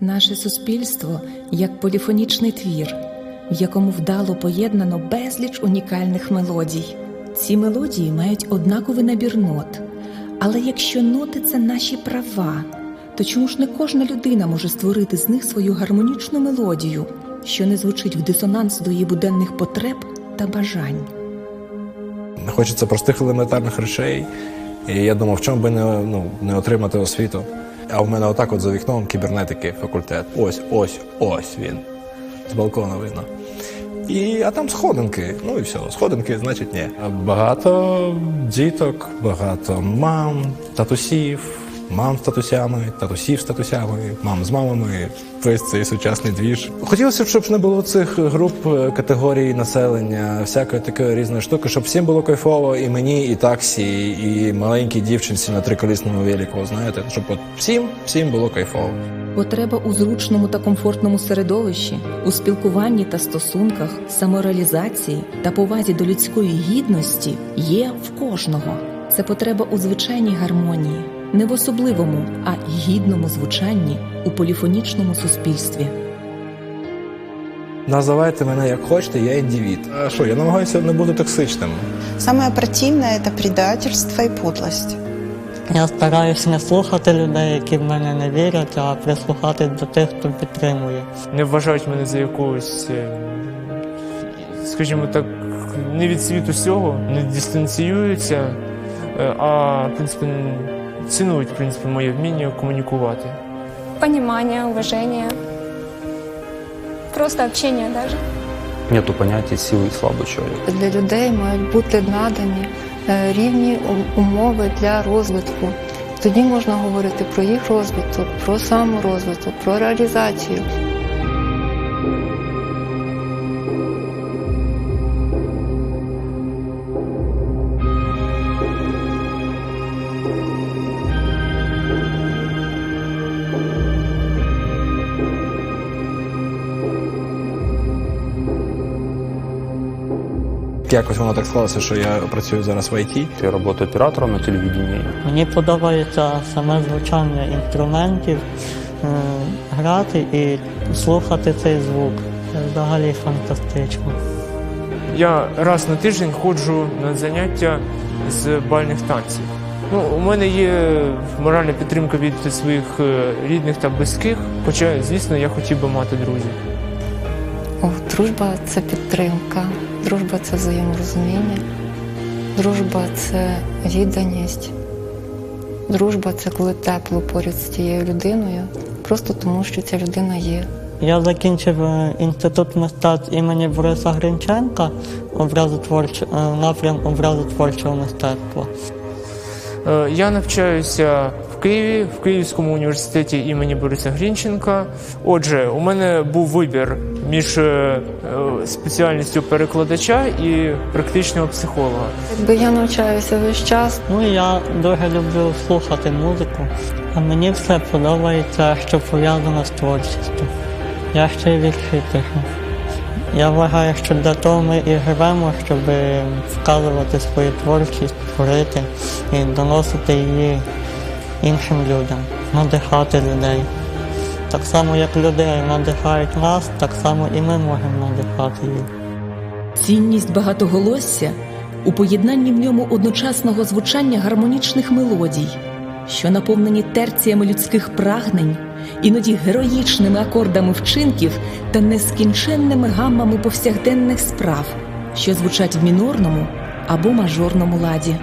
Наше суспільство як поліфонічний твір, в якому вдало поєднано безліч унікальних мелодій. Ці мелодії мають однаковий набір нот. Але якщо ноти це наші права, то чому ж не кожна людина може створити з них свою гармонічну мелодію, що не звучить в дисонанс до її буденних потреб та бажань? Хочеться простих елементарних речей. І я думав, в чому би не, ну, не отримати освіту. А в мене отак от за вікном кібернетики факультет. Ось, ось, ось він. З балкона видно. І, а там сходинки. Ну і все, сходинки, значить, ні. Багато діток, багато мам, татусів, мам з татусями, татусів з татусями, мам з мамами. Весь цей сучасний двіж. Хотілося б, щоб не було цих груп е, категорій населення, всякої такої різної штуки, щоб всім було кайфово, і мені, і таксі, і маленькій дівчинці на триколісному велику, знаєте, щоб от всім, всім було кайфово. Потреба у зручному та комфортному середовищі, у спілкуванні та стосунках, самореалізації та повазі до людської гідності є в кожного. Це потреба у звичайній гармонії, не в особливому, а гідному звучанні у поліфонічному суспільстві. Називайте мене як хочете, я індивід. А що, я намагаюся не бути токсичним. Самое противное – это предательство и подлость. Я стараюся не слухати людей, які в мене не вірять, а прислухати до тих, хто підтримує. не вважають мене за якогось, е, скажімо так, не від світу всього, не дистанціюються, е, а в принципі цінують в принципі, моє вміння комунікувати. понимание, уважение, просто общение даже. Нету понятия силы и слабый человек. Для людей мають бути надані е, рівні у- умови для розвитку. Тоді можна говорити про їх розвиток, про саморозвиток, про реалізацію. Якось воно так склалося, що я працюю зараз в ІТ. Я работаю оператором на телевидении. Мені подобається саме звучання інструментів, е, грати і слухати цей звук. Це взагалі фантастично. Я раз на тиждень ходжу на заняття з бальних танців. Ну, у мене є моральна підтримка від своїх е, рідних та близьких, хоча, звісно, я хотів би мати друзів. О, дружба це підтримка, дружба це взаєморозуміння, дружба це відданість, дружба це коли тепло поряд з тією людиною, просто тому що ця людина є. Я закінчив е, інститут мистецтв імені Бориса Гринченка образотворч... е, напрям образотворчого мистецтва. Е, Я навчаюся в Києві, в Київському університеті імені Бориса Грінченка. Отже, у мене був вибір між е, е, спеціальністю перекладача і практичного психолога. Якби я навчаюся весь час, Ну я дуже люблю слухати музику, а мені все подобається, що пов'язано з творчістю. Я ще й вірші пишу. Я вважаю, що для того ми і живемо, щоб вказувати свою творчість, творити і доносити її іншим людям, надихати людей. Так само, як людей надихають нас, так само і ми можемо надихати їх. Цінність багатоголосся у поєднанні в ньому одночасного звучання гармонічних мелодій, що наповнені терціями людських прагнень, іноді героїчними акордами вчинків та нескінченними гаммами повсякденних справ, що звучать в мінорному або мажорному ладі.